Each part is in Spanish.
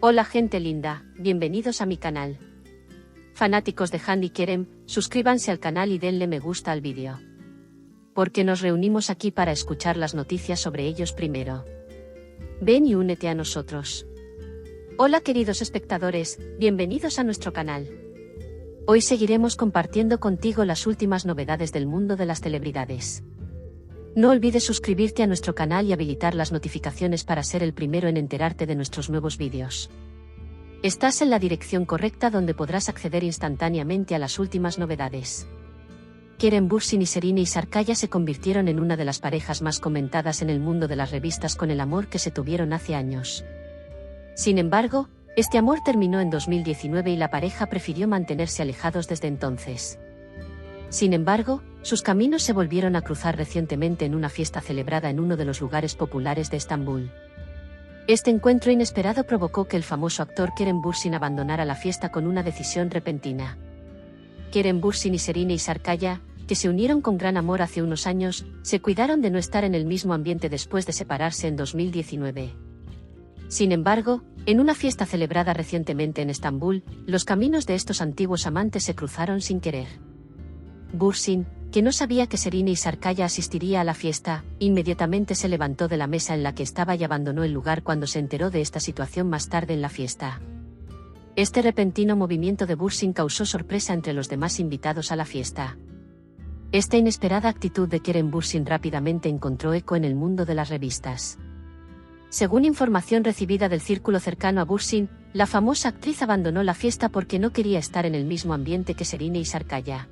Hola gente linda, bienvenidos a mi canal. Fanáticos de Handy Kerem, suscríbanse al canal y denle me gusta al vídeo. Porque nos reunimos aquí para escuchar las noticias sobre ellos primero. Ven y únete a nosotros. Hola queridos espectadores, bienvenidos a nuestro canal. Hoy seguiremos compartiendo contigo las últimas novedades del mundo de las celebridades. No olvides suscribirte a nuestro canal y habilitar las notificaciones para ser el primero en enterarte de nuestros nuevos vídeos. Estás en la dirección correcta donde podrás acceder instantáneamente a las últimas novedades. Keren Bursin y Serine Isarkaya se convirtieron en una de las parejas más comentadas en el mundo de las revistas con el amor que se tuvieron hace años. Sin embargo, este amor terminó en 2019 y la pareja prefirió mantenerse alejados desde entonces. Sin embargo, sus caminos se volvieron a cruzar recientemente en una fiesta celebrada en uno de los lugares populares de Estambul. Este encuentro inesperado provocó que el famoso actor Kerem Bursin abandonara la fiesta con una decisión repentina. Kerem Bursin y Serine Isarkaya, que se unieron con gran amor hace unos años, se cuidaron de no estar en el mismo ambiente después de separarse en 2019. Sin embargo, en una fiesta celebrada recientemente en Estambul, los caminos de estos antiguos amantes se cruzaron sin querer. Bursin, que no sabía que Serine y Sarkaya asistiría a la fiesta, inmediatamente se levantó de la mesa en la que estaba y abandonó el lugar cuando se enteró de esta situación más tarde en la fiesta. Este repentino movimiento de Bursin causó sorpresa entre los demás invitados a la fiesta. Esta inesperada actitud de Keren Bursin rápidamente encontró eco en el mundo de las revistas. Según información recibida del círculo cercano a Bursin, la famosa actriz abandonó la fiesta porque no quería estar en el mismo ambiente que Serine y Sarkaya.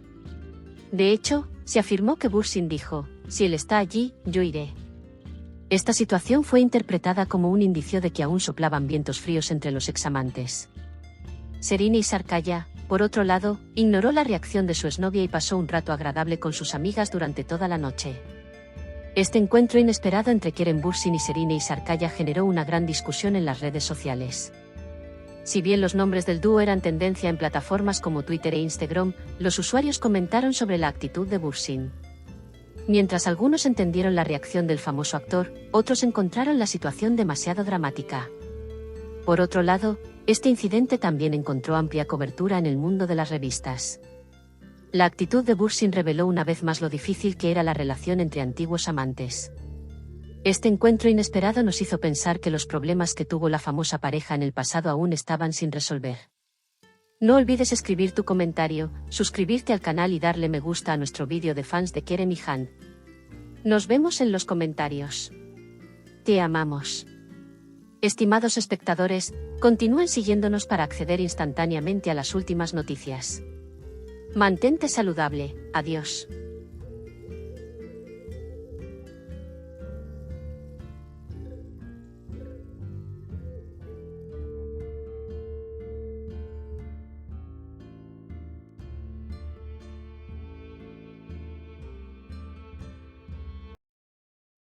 De hecho, se afirmó que Bursin dijo, si él está allí, yo iré. Esta situación fue interpretada como un indicio de que aún soplaban vientos fríos entre los examantes. Serine y Sarkaya, por otro lado, ignoró la reacción de su exnovia y pasó un rato agradable con sus amigas durante toda la noche. Este encuentro inesperado entre Keren Bursin y Serine y Sarkaya generó una gran discusión en las redes sociales. Si bien los nombres del dúo eran tendencia en plataformas como Twitter e Instagram, los usuarios comentaron sobre la actitud de Bursin. Mientras algunos entendieron la reacción del famoso actor, otros encontraron la situación demasiado dramática. Por otro lado, este incidente también encontró amplia cobertura en el mundo de las revistas. La actitud de Bursin reveló una vez más lo difícil que era la relación entre antiguos amantes. Este encuentro inesperado nos hizo pensar que los problemas que tuvo la famosa pareja en el pasado aún estaban sin resolver. No olvides escribir tu comentario, suscribirte al canal y darle me gusta a nuestro vídeo de fans de Kerem Han. Nos vemos en los comentarios. Te amamos. Estimados espectadores, continúen siguiéndonos para acceder instantáneamente a las últimas noticias. Mantente saludable, adiós.